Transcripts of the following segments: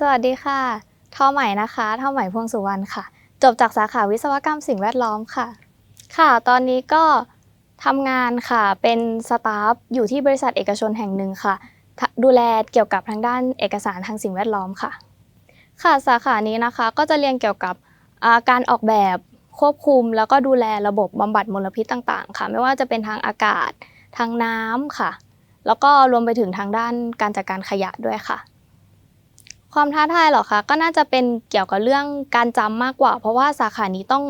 สวัสดีค่ะทอใหม่นะคะทอใหม่พวงสุวรรณค่ะ จบจากสาขาวิศวกรรมสิ่งแวดล้อมค่ะ ค่ะ ตอนนี้ก็ทำงานค่ะ เป็นสตาฟอยู่ที่บริษัทเอกชนแห่งหนึ่งค่ะ ดูแลเกี่ยวกับทางด้านเอกสารทางสิ่งแวดล้อมค่ะ ค่ะ สาขานี้นะคะก็จะเรียนเกี่ยวกับาการออกแบบควบคุม แล้วก็ดูแลระบบบำบัดมลพิษต่างๆ ค่ะ ไม่ว่าจะเป็นทางอากาศ ทางน้ำค่ะ แล้วก็รวมไปถึงทางด้านการจัดการขยะด้วยค่ะ ความท้าทายเหรอคะก็น่าจะเป็นเกี่ยวกับเรื่องการจำมากกว่า เพราะว่าสาขานี้ต้อง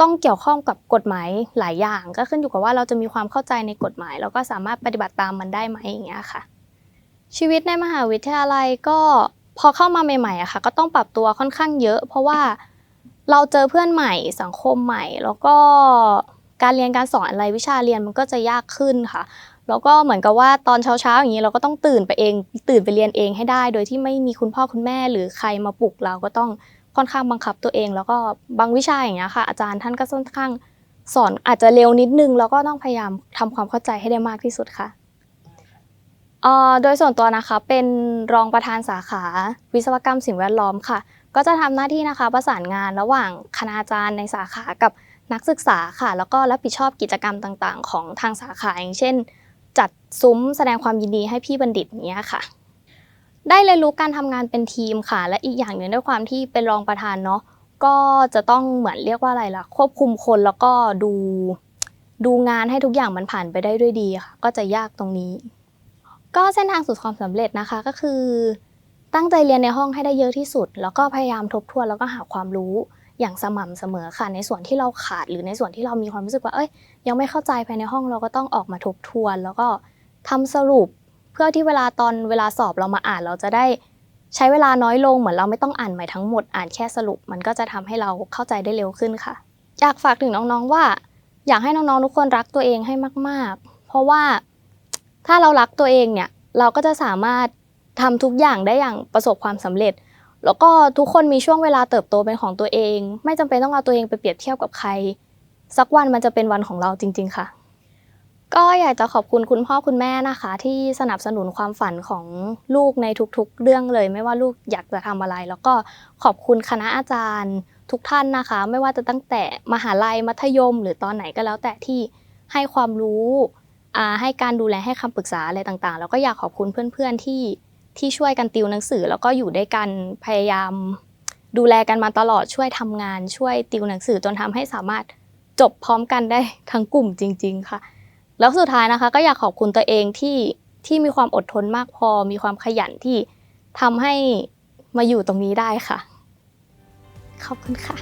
ต้องเกี่ยวข้องกับกฎหมายหลายอย่าง ก็ขึ้นอยู่กับว่าเราจะมีความเข้าใจในกฎหมาย แล้วก็สามารถปฏิบัติตามมันได้ไหมอย่างเงี้ยค่ะ ชีวิตในมหาวิทยาลัยก็พอเข้ามาใหม่ๆอะค่ะ ก็ต้องปรับตัวค่อนข้างเยอะ เพราะว่าเราเจอเพื่อนใหม่สังคมใหม่ แล้วก็การเรียนการสอนอะไรวิชาเรียนมันก็จะยากขึ้นค่ะ แล้วก็เหมือนกับว่าตอนเช้าๆอย่างนี้เราก็ต้องตื่นไปเอง ตื่นไปเรียนเองให้ได้ โดยที่ไม่มีคุณพ่อคุณแม่หรือใครมาปลุกเราก็ต้องค่อนข้างบังคับตัวเอง แล้วก็บางวิชาอย่างเงี้ยค่ะ อาจารย์ท่านก็ค่อนข้างสอนอาจจะเร็วนิดนึง แล้วก็ต้องพยายามทำความเข้าใจให้ได้มากที่สุดค่ะโดยส่วนตัวนะคะเป็นรองประธานสาขา วิศวกรรมสิ่งแวดล้อมค่ะ ก็จะทำหน้าที่นะคะประสานงานระหว่างคณาจารย์ในสาขากับนักศึกษาค่ะ แล้วก็รับผิดชอบกิจกรรมต่างๆ ของทางสาขาอย่างเช่น จัดซุ้มแสดงความยินดีให้พี่บัณฑิตเนี้ยค่ะ ได้เรียนรู้การทำงานเป็นทีมค่ะ และอีกอย่างหนึ่งด้วยความที่เป็นรองประธานเนาะก็จะต้องเหมือนเรียกว่าอะไรล่ะ ควบคุมคนแล้วก็ดูดูงานให้ทุกอย่างมันผ่านไปได้ด้วยดีค่ะ ก็จะยากตรงนี้ ก็เส้นทางสู่ความสำเร็จนะคะก็คือ ตั้งใจเรียนในห้องให้ได้เยอะที่สุด แล้วก็พยายามทบทวนแล้วก็หาความรู้ อย่างสม่ำเสมอค่ะ ในส่วนที่เราขาดหรือในส่วนที่เรามีความรู้สึกว่าเอ้ยยังไม่เข้าใจภายในห้องเราก็ต้องออกมาทบทวน แล้วก็ทำสรุป เพื่อที่เวลาตอนเวลาสอบเรามาอ่านเราจะได้ใช้เวลาน้อยลงเหมือนเราไม่ต้องอ่านใหม่ทั้งหมดอ่านแค่สรุป มันก็จะทำให้เราเข้าใจได้เร็วขึ้นค่ะ อยากฝากถึงน้องๆว่า อยากให้น้องๆทุกคนรักตัวเองให้มาก ๆ เพราะว่าถ้าเรารักตัวเองเนี่ยเราก็จะสามารถทำทุกอย่างได้อย่างประสบความสำเร็จ แล้วก็ทุกคนมีช่วงเวลาเติบโตเป็นของตัวเอง ไม่จำเป็นต้องเอาตัวเองไปเปรียบเทียบกับใคร สักวันมันจะเป็นวันของเราจริง ๆ ค่ะ ก็อยากจะขอบคุณคุณพ่อคุณแม่นะคะ ที่สนับสนุนความฝันของลูกในทุกๆ เรื่องเลย ไม่ว่าลูกอยากจะทำอะไร แล้วก็ขอบคุณคณะอาจารย์ ทุกท่านนะคะ ไม่ว่าจะตั้งแต่มหาลัยมัธยม หรือตอนไหนก็แล้วแต่ที่ให้ความรู้ให้การดูแลให้คำปรึกษาอะไรต่างๆ แล้วก็อยากขอบคุณเพื่อนๆที่ ที่ช่วยกันติวหนังสือ แล้วก็อยู่ด้วยกันพยายาม ดูแลกันมาตลอดช่วยทำงาน ช่วยติวหนังสือจนทำให้สามารถจบพร้อมกันได้ทั้งกลุ่มจริง ๆ ค่ะ แล้วสุดท้ายนะคะ ก็อยากขอบคุณตัวเองที่ที่มีความอดทนมากพอ มีความขยันที่ทำให้มาอยู่ตรงนี้ได้ค่ะ ขอบคุณค่ะ